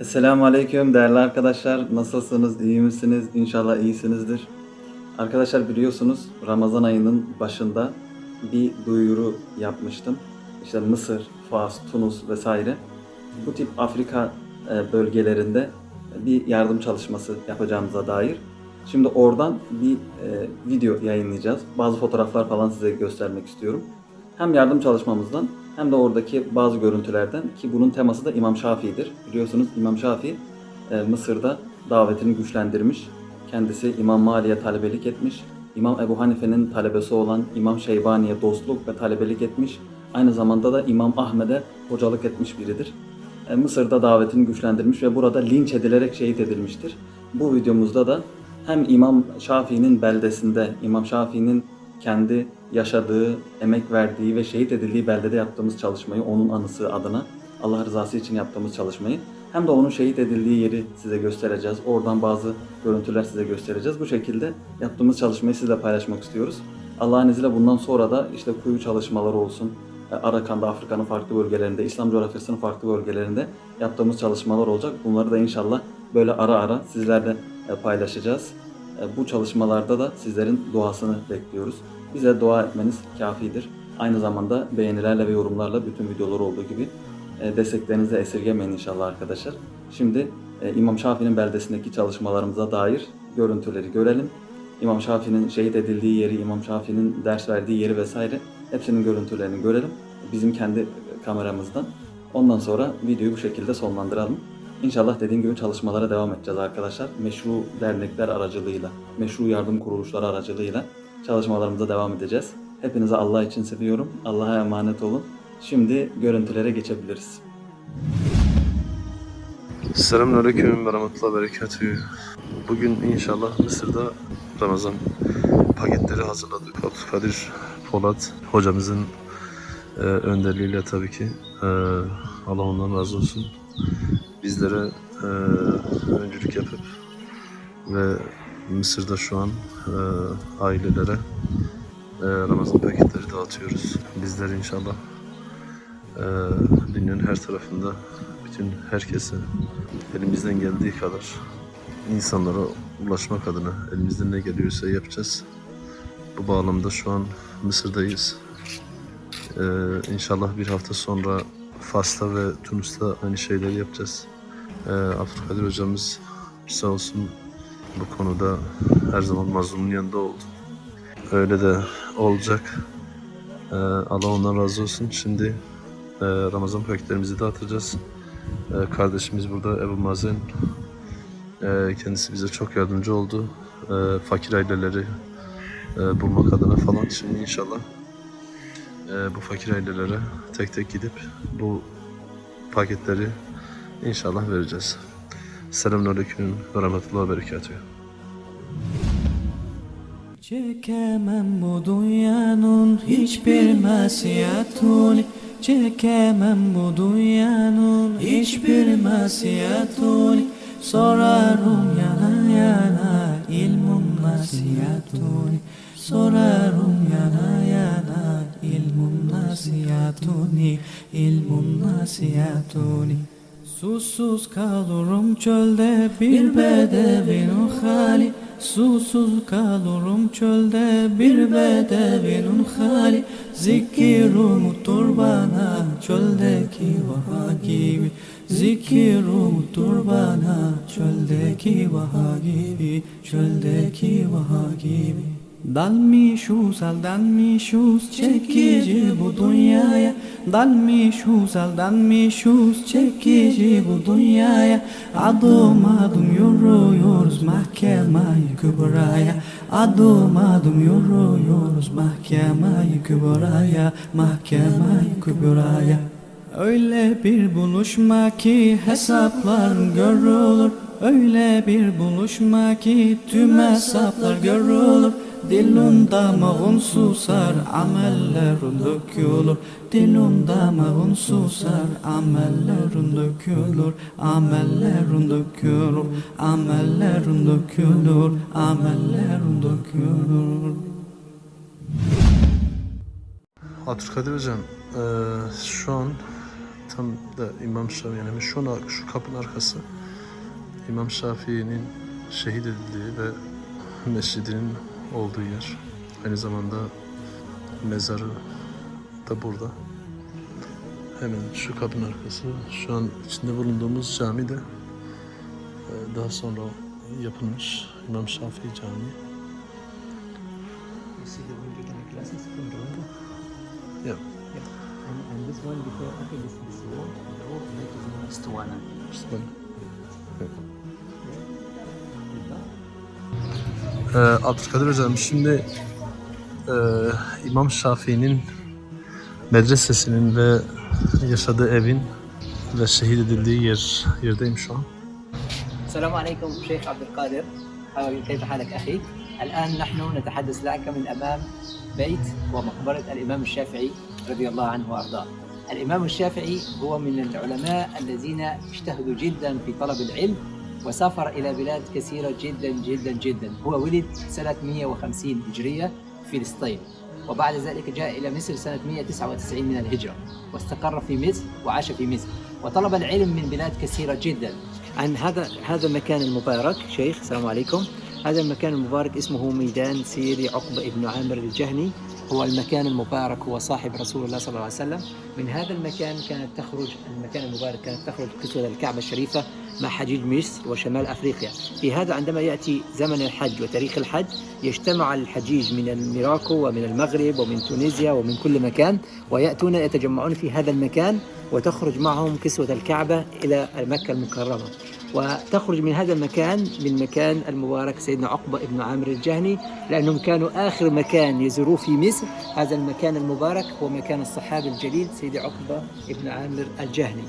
Esselamu Aleyküm değerli arkadaşlar. Nasılsınız? İyi misiniz? İnşallah iyisinizdir. Arkadaşlar biliyorsunuz Ramazan ayının başında bir duyuru yapmıştım. İşte Mısır, Fas, Tunus vesaire bu tip Afrika e, bölgelerinde bir yardım çalışması yapacağımıza dair. Şimdi oradan bir e, video yayınlayacağız. Bazı fotoğraflar falan size göstermek istiyorum. Hem yardım çalışmamızdan hem de oradaki bazı görüntülerden ki bunun teması da İmam Şafii'dir. Biliyorsunuz İmam Şafii e, Mısır'da davetini güçlendirmiş. Kendisi İmam Mali'ye talebelik etmiş. İmam Ebu Hanife'nin talebesi olan İmam Şeybani'ye dostluk ve talebelik etmiş. Aynı zamanda da İmam Ahmet'e hocalık etmiş biridir. E, Mısır'da davetini güçlendirmiş ve burada linç edilerek şehit edilmiştir. Bu videomuzda da hem İmam Şafii'nin beldesinde, İmam Şafii'nin kendi yaşadığı, emek verdiği ve şehit edildiği beldede yaptığımız çalışmayı, onun anısı adına Allah rızası için yaptığımız çalışmayı hem de onun şehit edildiği yeri size göstereceğiz. Oradan bazı görüntüler size göstereceğiz. Bu şekilde yaptığımız çalışmayı sizle paylaşmak istiyoruz. Allah'ın izniyle bundan sonra da işte kuyu çalışmaları olsun, e, Arakan'da, Afrika'nın farklı bölgelerinde, İslam coğrafyasının farklı bölgelerinde yaptığımız çalışmalar olacak. Bunları da inşallah böyle ara ara sizlerle e, paylaşacağız. E, Bu çalışmalarda da sizlerin duasını bekliyoruz. Bize dua etmeniz kafidir. Aynı zamanda beğenilerle ve yorumlarla bütün videolar olduğu gibi e, desteklerinizi esirgemeyin inşallah arkadaşlar. Şimdi e, İmam Şafii'nin beldesindeki çalışmalarımıza dair görüntüleri görelim. İmam Şafii'nin şehit edildiği yeri, İmam Şafii'nin ders verdiği yeri vesaire hepsinin görüntülerini görelim. Bizim kendi kameramızdan. Ondan sonra videoyu bu şekilde sonlandıralım. İnşallah dediğim gibi çalışmalara devam edeceğiz arkadaşlar. Meşru dernekler aracılığıyla, meşru yardım kuruluşları aracılığıyla çalışmalarımıza devam edeceğiz. Hepinizi Allah için seviyorum. Allah'a emanet olun. Şimdi görüntülere geçebiliriz. Selamünaleyküm ve rahmetullahi berekatühü. Bugün inşallah Mısır'da Ramazan paketleri hazırladık. Abdülkadir Polat hocamızın e, önderliğiyle tabii ki. E, Allah ondan razı olsun. Bizlere e, öncülük yapıp ve Mısır'da şu an e, ailelere e, Ramazan paketleri dağıtıyoruz. Bizler inşallah e, dünyanın her tarafında bütün herkese elimizden geldiği kadar insanlara ulaşmak adına elimizden ne geliyorsa yapacağız. Bu bağlamda şu an Mısır'dayız. Ee, inşallah bir hafta sonra Fas'ta ve Tunus'ta aynı şeyleri yapacağız. Ee, Abdülkadir hocamız sağ olsun bu konuda her zaman mazlumun yanında oldu. Öyle de olacak. Ee, Allah ondan razı olsun. Şimdi e, Ramazan paketlerimizi dağıtacağız. Ee, kardeşimiz burada Ebu Mazen. Ee, kendisi bize çok yardımcı oldu. Ee, fakir aileleri e, bulmak adına falan. Şimdi inşallah e, bu fakir ailelere tek tek gidip bu paketleri inşallah vereceğiz. Selamünaleyküm ve rahmetullahi ve berekatühü. Çekemem bu dünyanın hiçbir masiyatını. Çekemem bu dünyanın hiçbir masiyatını. Sorarım yana yana ilmun nasihatuni Sorarım yana yana ilmun nasihatuni ilmun nasihatuni Susuz kalırım çölde bir bedevinin hali. Susuz kalırım çölde bir bedevinin hali. Zikirumu bana çöldeki vaha gibi. Zikirumu bana çöldeki vaha gibi. Çöldeki vaha gibi Dalmışuz aldanmışız çekici bu dünyaya. Dalmışız aldanmışız çekici bu dünyaya. Adım adım yürüyoruz mahkemeyi kübraya. Adım adım yürüyoruz mahkemeyi kübraya Mahkemeyi kübraya. Öyle bir buluşma ki hesaplar görülür. Öyle bir buluşma ki tüm hesaplar görülür Dilun damağın susar amellerin dökülür. Dilun damağın susar amellerin dökülür. Amellerin dökülür Amellerin dökülür Amellerin dökülür. Abdülkadir Hocam, eee, şu an tam da İmam Şafii şu, şu kapının arkası İmam Şafii'nin şehit edildiği ve mescidinin olduğu yer. Aynı zamanda mezarı da burada. Hemen şu kapının arkası. Şu an içinde bulunduğumuz cami de e, daha sonra yapılmış İmam Şafii Camii. The the? Yeah. Yeah. And, and this one before okay this this wall the that is known as Tuwana. İşte böyle. Ee, Abdülkadir Hocam şimdi e, İmam Şafii'nin medresesinin ve yaşadığı evin ve şehit edildiği yer yerdeyim şu an. السلام عليكم شيخ عبد القادر كيف حالك؟ الان نحن نتحدث لك من امام بيت ومقبره الامام الشافعي رضي الله عنه وارضاه. الامام الشافعي هو من العلماء الذين اجتهدوا جدا في طلب العلم وسافر إلى بلاد كثيرة جدا جدا جدا، هو ولد سنة 150 هجرية في فلسطين. وبعد ذلك جاء إلى مصر سنة 199 من الهجرة واستقر في مصر وعاش في مصر. وطلب العلم من بلاد كثيرة جدا. عن هذا هذا المكان المبارك شيخ السلام عليكم. هذا المكان المبارك اسمه ميدان سيري عقبة بن عامر الجهني. هو المكان المبارك هو صاحب رسول الله صلى الله عليه وسلم. من هذا المكان كانت تخرج المكان المبارك كانت تخرج كسوة الكعبة الشريفة مع حجيج مصر وشمال أفريقيا. في هذا عندما يأتي زمن الحج وتاريخ الحج يجتمع الحجيج من الميراكو ومن المغرب ومن تونسيا ومن كل مكان ويأتون يتجمعون في هذا المكان وتخرج معهم كسوة الكعبة إلى مكة المكرمة. وتخرج من هذا المكان من مكان المبارك سيدنا عقبة بن عامر الجهني لأنهم كانوا آخر مكان يزوروه في مصر. هذا المكان المبارك هو مكان الصحابي الجليل سيدي عقبة بن عامر الجهني.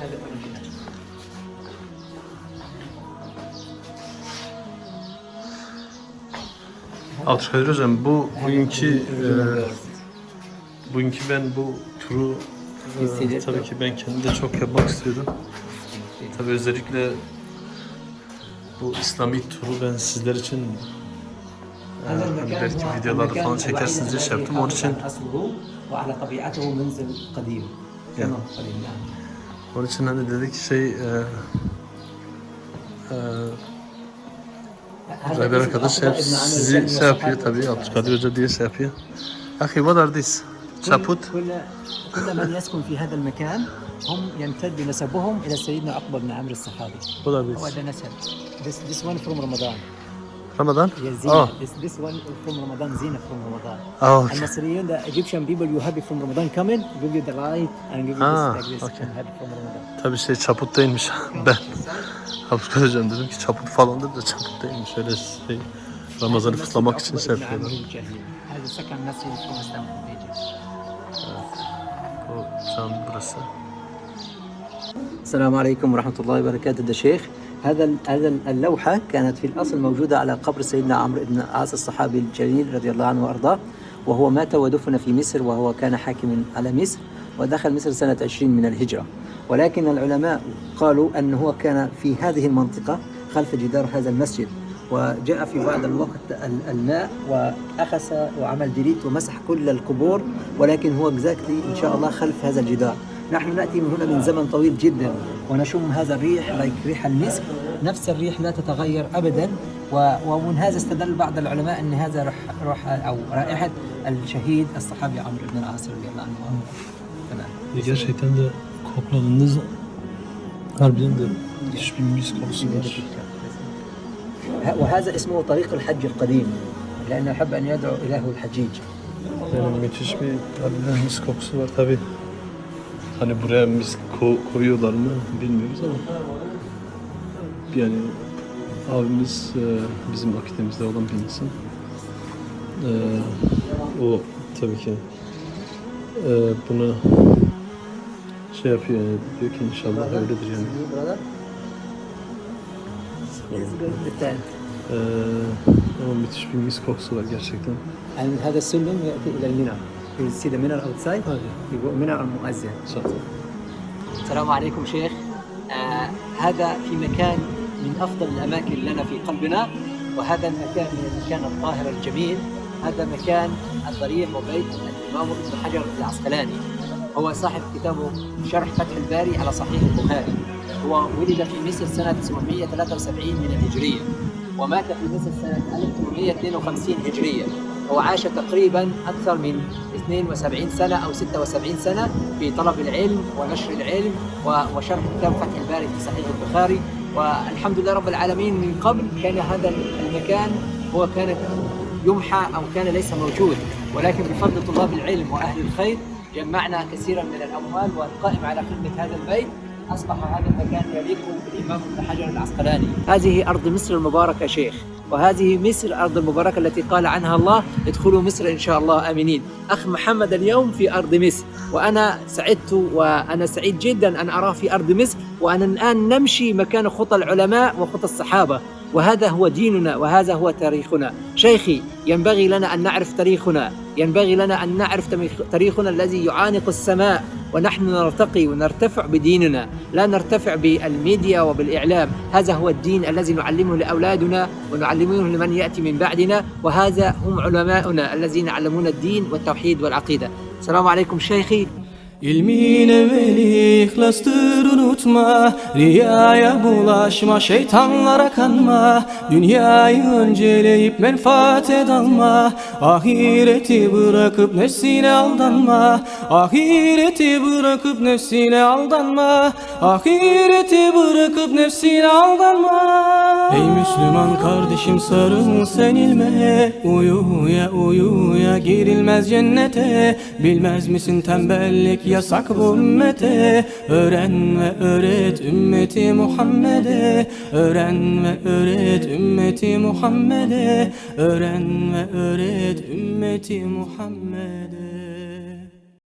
هذا Abdülkadir Hocam bu bugünkü e, bugünkü ben bu turu Ee, tabii ki ben kendim de çok yapmak istiyordum. Tabii özellikle bu İslami turu ben sizler için e, hani belki videoları falan çekersiniz diye şey yaptım. Onun için yani. Onun için hani dedik şey e, e, Reber arkadaş hep sizi şey yapıyor tabii Abdülkadir Hoca diye şey yapıyor. Akhi what are these? Çaput. كل كل من يسكن في هذا المكان هم يمتد نسبهم الى سيدنا عقبه بن عمرو الصحابي What are هو this? ده نسب this this one from Ramadan Ramadan? هي زينة Oh. this this one from Ramadan زينة from Ramadan Oh, okay. المصريين the Egyptian people you happy from Ramadan coming give you the light and give you Ah, this like this okay. and happy from Ramadan Tabii şey çaput değilmiş. Ben Abdülkadir Hocam dedim ki çaput falandır da çaput değilmiş. Öyle şey Ramazan'ı مسجد kutlamak için عقبة şey بن عمرو yapıyorlar. الجهني. هذا سكن مسجد from Istanbul Egypt السلام عليكم ورحمة الله وبركاته ده شيخ. هذا هذا ال- اللوحة كانت في الأصل موجودة على قبر سيدنا عمرو بن العاص الصحابي الجليل رضي الله عنه وأرضاه. وهو مات ودفن في مصر وهو كان حاكما على مصر ودخل مصر سنة 20 من الهجرة. ولكن العلماء قالوا أنه كان في هذه المنطقة خلف جدار هذا المسجد. وجاء في بعض الوقت ال- الماء وأخس وعمل ديليت ومسح كل القبور ولكن هو اكزاكتلي إن شاء الله خلف هذا الجدار نحن نأتي من هنا من زمن طويل جدا ونشم هذا الريح لايك ريح المسك نفس الريح لا تتغير أبدا و- ومن هذا استدل بعض العلماء أن هذا روح, روح أو رائحة الشهيد الصحابي عمرو بن العاص رضي الله عنه. تمام Gerçekten de harbiden de hiçbir mis kokusu var. ه- وهذا اسمه طريق الحج القديم لأنه أحب أن يدعو إله الحجيج Yani müthiş bir harbiden mis kokusu var tabi. Hani buraya mis ko- koyuyorlar mı bilmiyoruz ama yani abimiz e, bizim akitemizde olan bir insan. E, o tabii ki e, bunu şey yapıyor yani diyor ki inşallah öyledir yani. بالتالي E, ama müthiş bir mis kokusu var gerçekten. And هذا السلم يأتي إلى المنى. You see the minar outside? Hadi. يقول منى المؤذن Zaten. السلام عليكم شيخ. آه هذا في مكان من أفضل الأماكن لنا في قلبنا وهذا المكان من المكان الطاهر الجميل. هذا مكان الضريح وبيت الإمام ابن حجر العسقلاني. هو صاحب كتابه شرح فتح الباري على صحيح البخاري. هو ولد في مصر سنة 773 من الهجرية ومات في مصر سنة 1852 هجرية هو عاش تقريبا أكثر من 72 سنة أو 76 سنة في طلب العلم ونشر العلم وشرح كتاب فتح الباري في صحيح البخاري. والحمد لله رب العالمين من قبل كان هذا المكان هو كان يمحى أو كان ليس موجود ولكن بفضل طلاب العلم وأهل الخير جمعنا كثيرا من الأموال والقائم على خدمة هذا البيت. أصبح هذا المكان يليق بالإمام ابن حجر العسقلاني. هذه أرض مصر المباركة شيخ وهذه مصر الأرض المباركة التي قال عنها الله ادخلوا مصر إن شاء الله آمنين. أخ محمد اليوم في أرض مصر وأنا سعدت وأنا سعيد جدا أن أراه في أرض مصر وأنا الآن نمشي مكان خطى العلماء وخطى الصحابة. وهذا هو ديننا وهذا هو تاريخنا. شيخي ينبغي لنا أن نعرف تاريخنا. ينبغي لنا أن نعرف تاريخنا الذي يعانق السماء. ونحن نرتقي ونرتفع بديننا. لا نرتفع بالميديا وبالإعلام. هذا هو الدين الذي نعلمه لأولادنا ونعلمه لمن يأتي من بعدنا وهذا هم علماؤنا الذين علمونا الدين والتوحيد والعقيدة. السلام عليكم شيخي. İlmin evveli ihlastır unutma Riyaya bulaşma şeytanlara kanma. Dünyayı önceleyip menfaate dalma Ahireti bırakıp nefsine aldanma. Ahireti bırakıp nefsine aldanma Ahireti bırakıp nefsine aldanma. Ey Müslüman kardeşim sarıl sen ilme. Uyuya uyuya girilmez cennete. Bilmez misin tembellik yasak bu ümmete. Öğren ve öğret ümmeti Muhammed'e. Öğren ve öğret ümmeti Muhammed'e. Öğren ve öğret ümmeti Muhammed'e